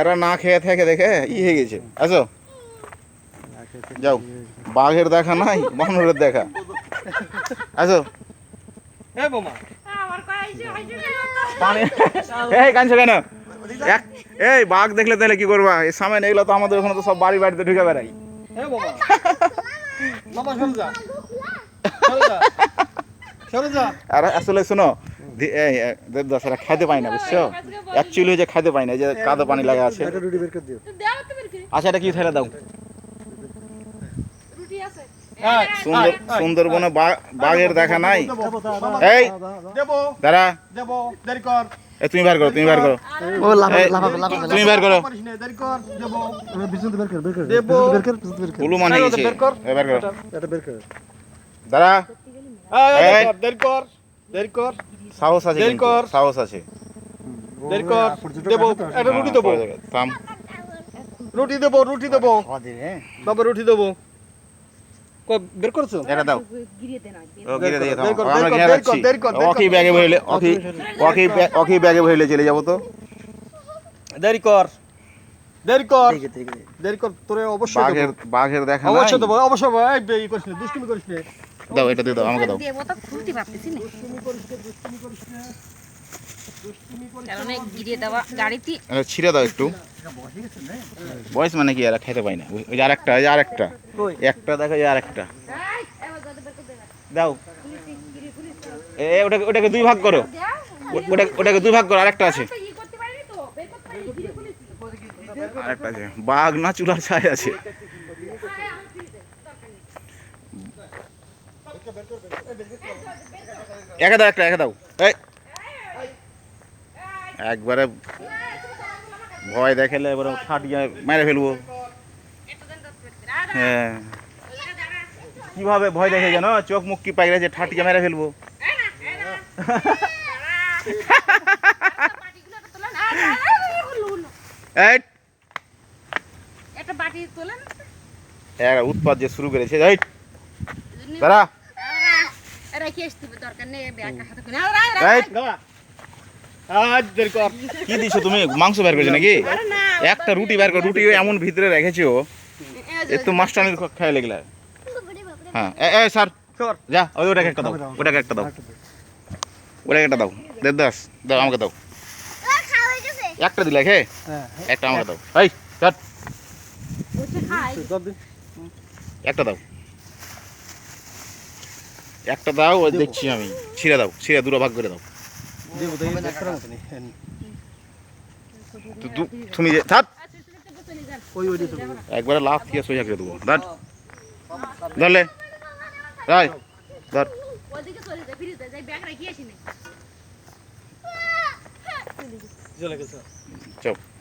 এরা না খেয়ে থেকে দেখে ই হয়ে গেছে। আসো। যাও। বাঘের দেখা নাই বানরের দেখা। আসো। এ বোমা। আমার কেন এই কাঁদছো কেন? এই বাঘ দেখলে তাহলে কি করবা? এই সামনে এগুলো তো আমাদের ওখানে তো সব বাড়ি বাড়িতে ঢুকে বেড়াই আর আসলে শোনো দেবদাস এরা খাইতে পায় না বুঝছ? অ্যাকচুয়ালি খাইতে পায় না যে কাদো পানি লাগা আছে। দাও। তো বের করে। আচ্ছা এটা কি থাইলা দাও? রুটি আছে। সুন্দর সুন্দরবনে বা- বাঘের দেখা নাই? এই দাঁড়া। দেবো দেরি কর। এ তুমি বার করো তুমি বার করো। ও তুমি বার করো। পারিস না, দেরি কর। দেবো। বিছুনতে বের কর বের কর দেবো। বের কর বিছুনতে বের কর। কুলু মানে গেছে বের কর। বার করো। এটা বের কর। দাঁড়া। দেরি কর। সাহস আছে দেরি কর। সাহস আছে। দেরি কর। দেবো। একটা রুটি দেবো। থাম। রুটি দেবো রুটি দেবো। বাবা রুটি দেবো। কই, বের করছ? এটা দাও। ওকি ব্যাগে ভরলে ওকি ওকি ব্যাগ- ওকি ব্যাগে ভরলে চলে যাব তো। দেরি কর। দেরি কর। দেরি কর। তোরে অবশ্যই বাঘের বাঘের দেখা অবশ্যই দেবো অবশ্যই এই করিস না দুষ্টুমি করিস না। দাও এটা দিয়ে দাও আমাকে দাও। দেবো তো খুলতে পারতেছি না। কারণ এই দেওয়া গাড়িতে ছিঁড়ে দাও একটু। বয়স মানে কি আর খেতে পাই না। ওই যে আরেকটা ওই যে আরেকটা। একটা দেখো দে না। দাও। এ ওটাকে ওটাকে দুই ভাগ করো। দেও। ও- ওটা ওটাকে দুই ভাগ করো আরেকটা আছে। আরেকটা আছে। বাঘ না চুলার ছাই আছে। একে দাও একটা একে দাও। এই। একবারে ভয় দেখালে এবারে ঠাটিয়ে মেরে ফেলব। হ্যাঁ। কীভাবে ভয় দেখে জানো? চোখ মুখ কি পাই গেছে ঠাটিয়ে মেরে ফেলব। একটা উৎপাত যে শুরু করেছে দাঁড়া। আরে, রেখে আসতে দরকার নেই ব্যাগটা হাতে করে। কি দিছো তুমি? মাংস বের করেছ নাকি? একটা রুটি বের করো রুটি এমন ভিতরে রেখেছো এই যে- এ তো মাস্টানির খাই লেগলা হ্যাঁ এ এ স্যার যা ওই ওটাকে একটা দাও ওটাকে একটা দাও। ওটাকে একটা দাও। দেবদাস দাও আমাকে দাও। একটা দিলে খে হ্যাঁ একটা আমাকে দাও। এই। দর দিন একটা দাও। একটা দাও ওই দেখছি আমি। ছিঁড়ে দাও ছিঁড়ে দুটো ভাগ করে দাও। তুমি যে থাক। একবারে লাভ দিয়ে সোজা করে দেবো। ধর। ধরলে রাই ধর। চলে।